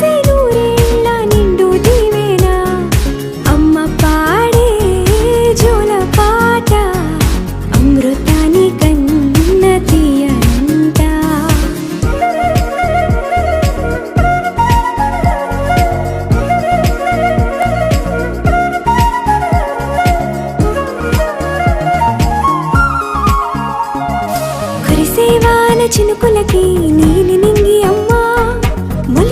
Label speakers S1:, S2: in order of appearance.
S1: ஆசை நூறே